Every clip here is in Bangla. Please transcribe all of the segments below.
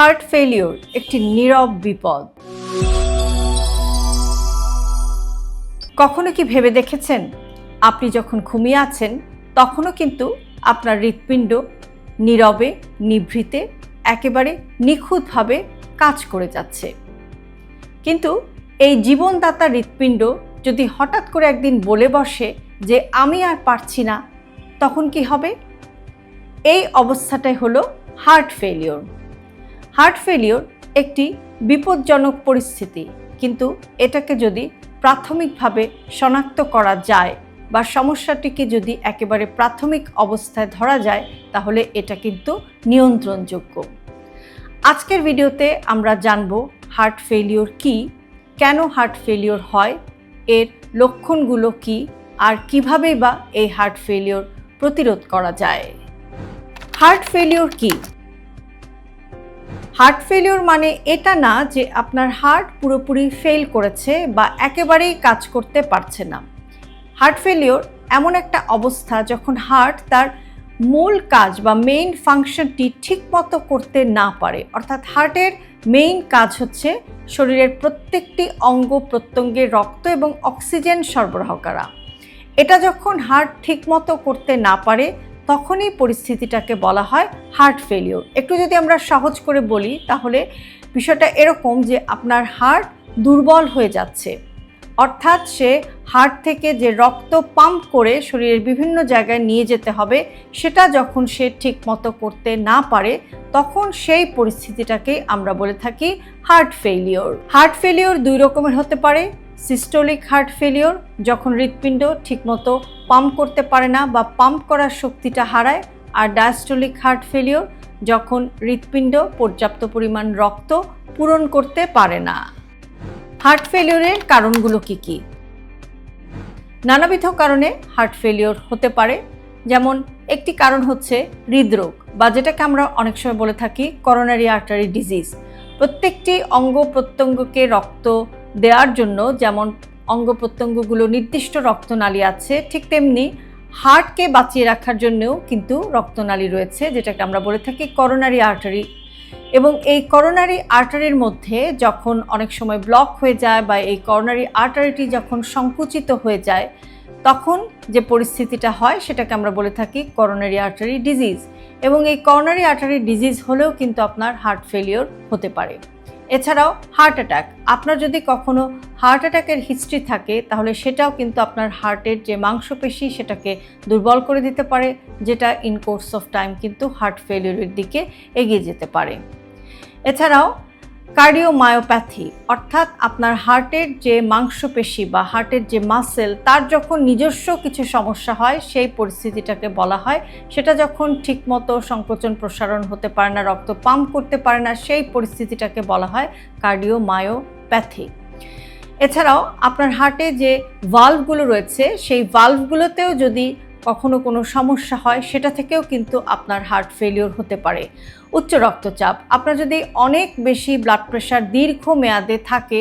হার্ট ফেলিওর, একটি নীরব বিপদ। কখনো কি ভেবে দেখেছেন? আপনি যখন ঘুমিয়ে আছেন, তখনও কিন্তু আপনার হৃৎপিণ্ড নীরবে, নিভৃতে, একেবারে নিখুঁতভাবে কাজ করে যাচ্ছে। কিন্তু এই জীবনদাতা হৃৎপিণ্ড যদি হঠাৎ করে একদিন বলে বসে যে, আমি আর পারছি না, তখন কি হবে? এই অবস্থাটাই হলো হার্ট ফেলিওর। হার্ট ফেলিওর একটি বিপজ্জনক পরিস্থিতি। কিন্তু এটাকে যদি প্রাথমিকভাবে শনাক্ত করা যায় বা সমস্যাটিকে যদি একেবারে প্রাথমিক অবস্থায় ধরা যায়, তাহলে এটা কিন্তু নিয়ন্ত্রণযোগ্য। আজকের ভিডিওতে আমরা জানব হার্ট ফেলিওর কি, কেন হার্ট ফেলিওর হয়, এর লক্ষণগুলো কি, আর কিভাবেই বা এই হার্ট ফেলিওর প্রতিরোধ করা যায়। হার্ট ফেলিওর কি? হার্ট ফেলিওর মানে এটা না যে আপনার হার্ট পুরোপুরি ফেল করেছে বা একেবারেই কাজ করতে পারছে না। হার্ট ফেলিওর এমন একটা অবস্থা যখন হার্ট তার মূল কাজ বা মেইন ফাংশনটি ঠিকমতো করতে না পারে। অর্থাৎ হার্টের মেইন কাজ হচ্ছে শরীরের প্রত্যেকটি অঙ্গ প্রত্যঙ্গে রক্ত এবং অক্সিজেন সরবরাহ করা। এটা যখন হার্ট ঠিকমতো করতে না পারে তখনই পরিস্থিতিটাকে বলা হয় হার্ট ফেলিওর একটু যদি আমরা সহজ করে বলি, তাহলে বিষয়টা এরকম যে আপনার হার্ট দুর্বল হয়ে যাচ্ছে। অর্থাৎ সে হার্ট থেকে যে রক্ত পাম্প করে শরীরের বিভিন্ন জায়গায় নিয়ে যেতে হবে, সেটা যখন সে ঠিকমতো করতে না পারে, তখন সেই পরিস্থিতিটাকেই আমরা বলে থাকি হার্ট ফেলিওর হার্ট ফেলিওর দুই রকমের হতে পারে। সিস্টোলিক হার্ট ফেলিওর যখন হৃৎপিণ্ড ঠিকমতো পাম্প করতে পারে না বা পাম্প করার শক্তিটা হারায়, আর ডায়াস্টোলিক হার্ট ফেলিওর যখন হৃৎপিণ্ড পর্যাপ্ত পরিমাণ রক্ত পূরণ করতে পারে না। হার্ট ফেলিওরের কারণগুলো কি কি? নানাবিধ কারণে হার্ট ফেলিওর হতে পারে। যেমন, একটি কারণ হচ্ছে হৃদরোগ বা যেটাকে আমরা অনেক সময় বলে থাকি করোনারি আর্টারি ডিজিজ প্রত্যেকটি অঙ্গ প্রত্যঙ্গকে রক্ত দেওয়ার জন্য যেমন অঙ্গ প্রত্যঙ্গগুলো নির্দিষ্ট রক্তনালী আছে, ঠিক তেমনি হার্টকে বাঁচিয়ে রাখার জন্যও কিন্তু রক্তনালী রয়েছে, যেটাকে আমরা বলে থাকি করোনারি আর্টারি এবং এই করোনারি আর্টারির মধ্যে যখন অনেক সময় ব্লক হয়ে যায় বা এই করোনারি আর্টারিটি যখন সংকুচিত হয়ে যায়, তখন যে পরিস্থিতিটা হয় সেটাকে আমরা বলে থাকি করোনারি আর্টারি ডিজিজ এবং এই করোনারি আর্টারি ডিজিজ হলেও কিন্তু আপনার হার্ট ফেলিওর হতে পারে। এছাড়াও হার্ট অ্যাটাক আপনার যদি কখনো হার্ট অ্যাটাকের হিস্ট্রি থাকে, তাহলে সেটাও কিন্তু আপনার হার্টের যে মাংসপেশি, সেটাকে দুর্বল করে দিতে পারে, যেটা ইন কোর্স অফ টাইম কিন্তু হার্ট ফেলিওরের দিকে এগিয়ে যেতে পারে। এছাড়াও কার্ডিওমায়োপ্যাথি, অর্থাৎ আপনার হার্টের যে মাংসপেশি বা হার্টের যে মাসেল, তার যখন নিজস্ব কিছু সমস্যা হয়, সেই পরিস্থিতিটাকে বলা হয়। সেটা যখন ঠিকমতো সংকোচন প্রসারণ হতে পারে না, রক্ত পাম্প করতে পারে না, সেই পরিস্থিতিটাকে বলা হয় কার্ডিওমায়োপ্যাথি। এছাড়াও আপনার হার্টে যে ভাল্ভগুলো রয়েছে, সেই ভাল্ভগুলোতেও যদি কখনো কোনো সমস্যা হয়, সেটা থেকেও কিন্তু আপনার হার্ট ফেলিওর হতে পারে। উচ্চ রক্তচাপ, আপনার যদি অনেক বেশি ব্লাড প্রেশার দীর্ঘ মেয়াদে থাকে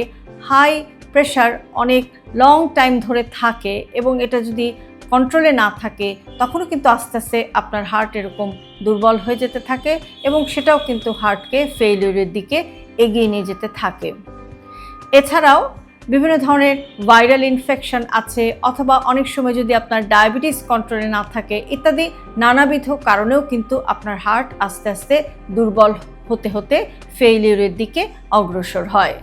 হাই প্রেশার অনেক লং টাইম ধরে থাকে এবং এটা যদি কন্ট্রোলে না থাকে, তখনও কিন্তু আস্তে আস্তে আপনার হার্ট এরকম দুর্বল হয়ে যেতে থাকে এবং সেটাও কিন্তু হার্টকে ফেলিওরের দিকে এগিয়ে নিয়ে যেতে থাকে। এছাড়াও বিভিন্ন ধরনের ভাইরাল ইনফেকশন আছে, অথবা অনেক সময় যদি আপনার ডায়াবেটিস কন্ট্রোলে না থাকে, ইত্যাদি নানাবিধ কারণেও কিন্তু আপনার হার্ট আস্তে আস্তে দুর্বল হতে হতে ফেইলিউরের দিকে অগ্রসর হয়।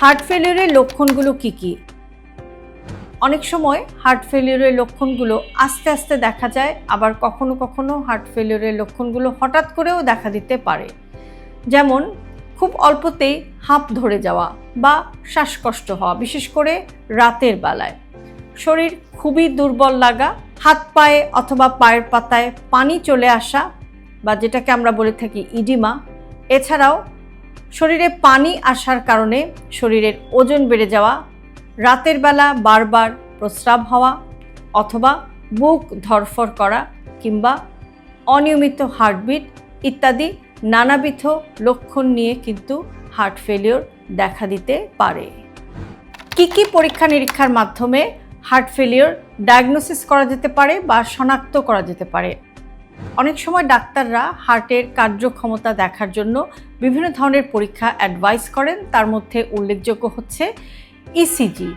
হার্ট ফেলিউরের লক্ষণগুলো কি কি? অনেক সময় হার্ট ফেলিউরের লক্ষণগুলো আস্তে আস্তে দেখা যায়, আবার কখনো কখনো হার্ট ফেলিউরের লক্ষণগুলো হঠাৎ করেও দেখা দিতে পারে। যেমন খুব অল্পতেই হাঁপ ধরে যাওয়া বা শ্বাসকষ্ট হওয়া, বিশেষ করে রাতের বেলায়। শরীর খুবই দুর্বল লাগা, হাত পায়ে অথবা পায়ের পাতায় পানি চলে আসা বা যেটাকে আমরা বলে থাকি ইডিমা। এছাড়াও শরীরে পানি আসার কারণে শরীরের ওজন বেড়ে যাওয়া, রাতের বেলা বারবার প্রস্রাব হওয়া অথবা বুক ধরফর করা কিংবা অনিয়মিত হার্টবিট ইত্যাদি নানাবিধ লক্ষণ নিয়ে কিন্তু হার্ট ফেলিওর দেখা দিতে পারে। কি কি পরীক্ষা নিরীক্ষার মাধ্যমে হার্ট ফেলিওর ডায়াগনোসিস করা যেতে পারে বা শনাক্ত করা যেতে পারে? অনেক সময় ডাক্তাররা হার্টের কার্যক্ষমতা দেখার জন্য বিভিন্ন ধরনের পরীক্ষা অ্যাডভাইস করেন। তার মধ্যে উল্লেখযোগ্য হচ্ছে ইসিজি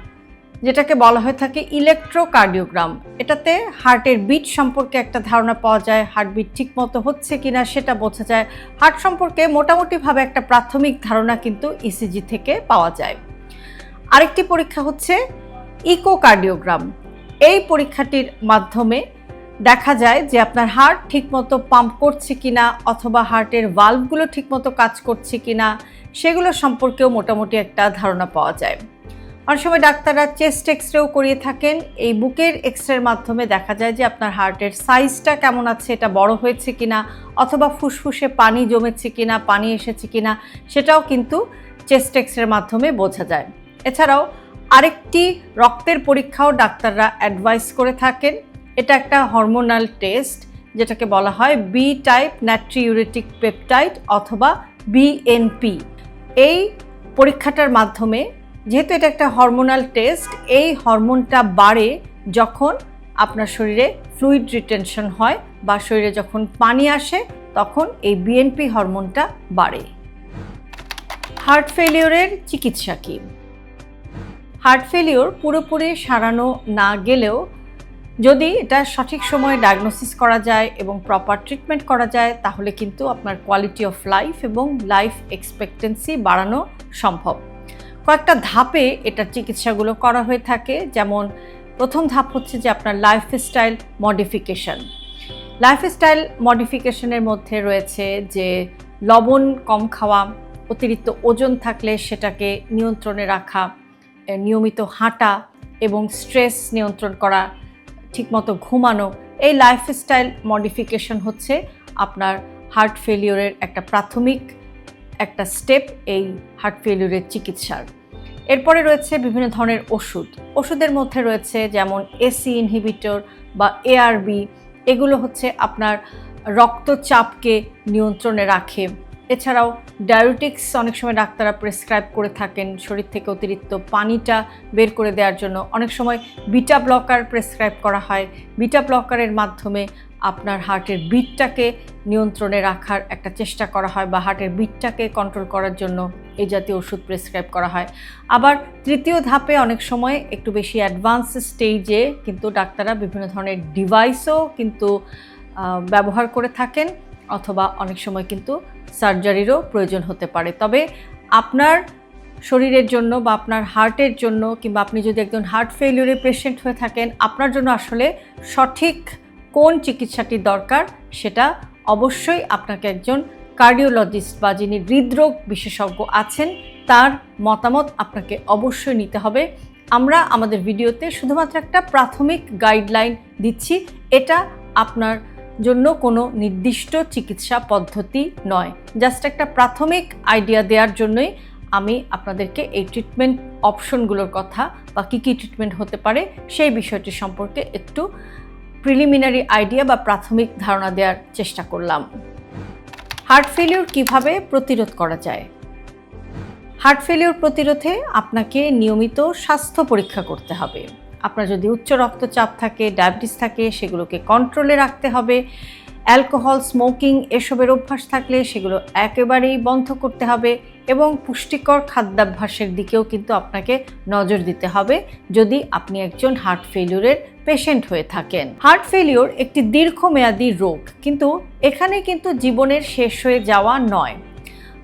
যেটাকে বলা হয়ে থাকে ইলেকট্রোকার্ডিওগ্রাম এটাতে হার্টের বিট সম্পর্কে একটা ধারণা পাওয়া যায় হার্টবিট ঠিক মতো হচ্ছে কিনা সেটা বোঝা যায়। হার্ট সম্পর্কে মোটামুটিভাবে একটা প্রাথমিক ধারণা কিন্তু ইসিজি থেকে পাওয়া যায়। আরেকটি পরীক্ষা হচ্ছে ইকোকার্ডিওগ্রাম এই পরীক্ষাটির মাধ্যমে দেখা যায় যে আপনার হার্ট ঠিকমতো পাম্প করছে কিনা অথবা হার্টের ভাল্বগুলো ঠিকমতো কাজ করছে কিনা, সেগুলো সম্পর্কেও মোটামুটি একটা ধারণা পাওয়া যায়। অনেক সময় ডাক্তাররা চেস্ট এক্সরেও করিয়ে থাকেন। এই বুকের এক্সরের মাধ্যমে দেখা যায় যে আপনার হার্টের সাইজটা কেমন আছে, এটা বড় হয়েছে কিনা, অথবা ফুসফুসে পানি জমেছে কিনা, পানি এসেছে কিনা, সেটাও কিন্তু চেস্ট এক্সরের মাধ্যমে বোঝা যায়। এছাড়াও আরেকটি রক্তের পরীক্ষাও ডাক্তাররা অ্যাডভাইস করে থাকেন। এটা একটা হরমোনাল টেস্ট যেটাকে বলা হয় বি টাইপ ন্যাট্রিউরেটিক পেপটাইড অথবা বিএনপি এই পরীক্ষাটার মাধ্যমে যেহেতু এটা একটা হরমোনাল টেস্ট এই হরমোনটা বাড়ে যখন আপনার শরীরে ফ্লুইড রিটেনশন হয় বা শরীরে যখন পানি আসে, তখন এই বিএনপি হরমোনটা বাড়ে। হার্ট ফেলিওরের চিকিৎসা কী? হার্ট ফেলিওর পুরোপুরি সারানো না গেলেও যদি এটা সঠিক সময়ে ডায়াগনোসিস করা যায় এবং প্রপার ট্রিটমেন্ট করা যায়, তাহলে কিন্তু আপনার কোয়ালিটি অফ লাইফ এবং লাইফ এক্সপেক্টেন্সি বাড়ানো সম্ভব। কয়েকটা ধাপে এটার চিকিৎসাগুলো করা হয়ে থাকে। যেমন প্রথম ধাপ হচ্ছে যে আপনার লাইফস্টাইল মডিফিকেশন লাইফস্টাইল মডিফিকেশনের মধ্যে রয়েছে যে লবণ কম খাওয়া, অতিরিক্ত ওজন থাকলে সেটাকে নিয়ন্ত্রণে রাখা নিয়মিত হাঁটা এবং স্ট্রেস নিয়ন্ত্রণ করা, ঠিকমতো ঘুমানো, এই লাইফস্টাইল মডিফিকেশন হচ্ছে আপনার হার্ট ফেলিওরের একটা প্রাথমিক একটা স্টেপ এই হার্ট ফেলিওরের চিকিৎসার। এরপরে রয়েছে বিভিন্ন ধরনের ওষুধ। ওষুধের মধ্যে রয়েছে যেমন এসি ইনহিবিটর বা এআরবি এগুলো হচ্ছে আপনার রক্তচাপকে নিয়ন্ত্রণে রাখে। এছাড়াও ডায়োটিক্স অনেক সময় ডাক্তাররা প্রেসক্রাইব করে থাকেন, শরীর থেকে অতিরিক্ত পানিটা বের করে দেওয়ার জন্য। অনেক সময় বিটা ব্লকার প্রেসক্রাইব করা হয়। বিটা ব্লকারের মাধ্যমে আপনার হার্টের বিটটাকে নিয়ন্ত্রণে রাখার একটা চেষ্টা করা হয় বা হার্টের বিটটাকে কন্ট্রোল করার জন্য এই জাতীয় ওষুধ প্রেসক্রাইব করা হয়। আবার তৃতীয় ধাপে অনেক সময় একটু বেশি অ্যাডভান্স স্টেজে কিন্তু ডাক্তাররা বিভিন্ন ধরনের ডিভাইসও কিন্তু ব্যবহার করে থাকেন অথবা অনেক সময় কিন্তু সার্জারিরও প্রয়োজন হতে পারে। তবে আপনার শরীরের জন্য বা আপনার হার্টের জন্য কিংবা আপনি যদি একজন হার্ট ফেলিউরের পেশেন্ট হয়ে থাকেন, আপনার জন্য আসলে সঠিক কোন চিকিৎসাটি দরকার সেটা অবশ্যই আপনাকে একজন কার্ডিওলজিস্ট বা যিনি হৃদরোগ বিশেষজ্ঞ আছেন, তার মতামত আপনাকে অবশ্যই নিতে হবে। আমরা আমাদের ভিডিওতে শুধুমাত্র একটা প্রাথমিক গাইডলাইন দিচ্ছি, এটা আপনার জন্য কোনো নির্দিষ্ট চিকিৎসা পদ্ধতি নয়। জাস্ট একটা প্রাথমিক আইডিয়া দেওয়ার জন্যই আমি আপনাদেরকে এই ট্রিটমেন্ট অপশনগুলোর কথা বা কী কী ট্রিটমেন্ট হতে পারে সেই বিষয়টি সম্পর্কে একটু প্রিলিমিনারি আইডিয়া বা প্রাথমিক ধারণা দেওয়ার চেষ্টা করলাম। হার্ট ফেলিওর কীভাবে প্রতিরোধ করা যায়? হার্ট ফেলিওর প্রতিরোধে আপনাকে নিয়মিত স্বাস্থ্য পরীক্ষা করতে হবে। আপনার যদি উচ্চ রক্তচাপ থাকে, ডায়াবেটিস থাকে, সেগুলোকে কন্ট্রোলে রাখতে হবে। অ্যালকোহল, স্মোকিং এসবের অভ্যাস থাকলে সেগুলো একেবারেই বন্ধ করতে হবে এবং পুষ্টিকর খাদ্যাভ্যাসের দিকেও কিন্তু আপনাকে নজর দিতে হবে যদি আপনি একজন হার্ট ফেলিওরের পেশেন্ট হয়ে থাকেন। হার্ট ফেলিওর একটি দীর্ঘমেয়াদী রোগ, কিন্তু এখানে কিন্তু জীবনের শেষ হয়ে যাওয়া নয়।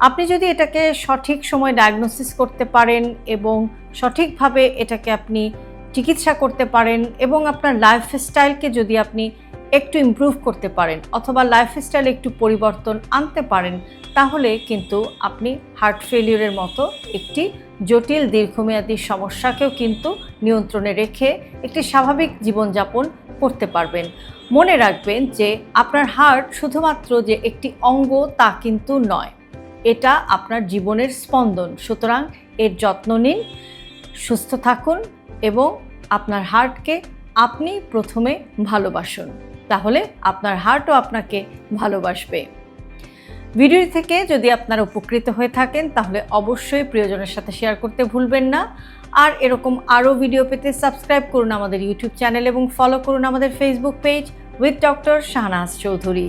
আপনি যদি এটাকে সঠিক সময় ডায়াগনোসিস করতে পারেন এবং সঠিকভাবে এটাকে আপনি চিকিৎসা করতে পারেন এবং আপনার লাইফস্টাইলকে যদি আপনি একটু ইমপ্রুভ করতে পারেন অথবা লাইফস্টাইলে একটু পরিবর্তন আনতে পারেন, তাহলে কিন্তু আপনি হার্ট ফেলিওরের মতো একটি জটিল দীর্ঘমেয়াদী সমস্যাকেও কিন্তু নিয়ন্ত্রণে রেখে একটি স্বাভাবিক জীবনযাপন করতে পারবেন। মনে রাখবেন যে আপনার হার্ট শুধুমাত্র যে একটি অঙ্গ তা কিন্তু নয়, এটা আপনার জীবনের স্পন্দন। সুতরাং এর যত্ন নিন, সুস্থ থাকুন এবং আপনার হার্টকে আপনি প্রথমে ভালোবাসুন। তাহলে আপনার হার্টও আপনাকে ভালোবাসবে। ভিডিও থেকে যদি আপনারা উপকৃত হয়ে থাকেন, তাহলে অবশ্যই প্রিয়জনের সাথে শেয়ার করতে ভুলবেন না। আর এরকম আরও ভিডিও পেতে সাবস্ক্রাইব করুন আমাদের ইউটিউব চ্যানেল এবং ফলো করুন আমাদের Facebook page with doctor Shahnaz Chowdhury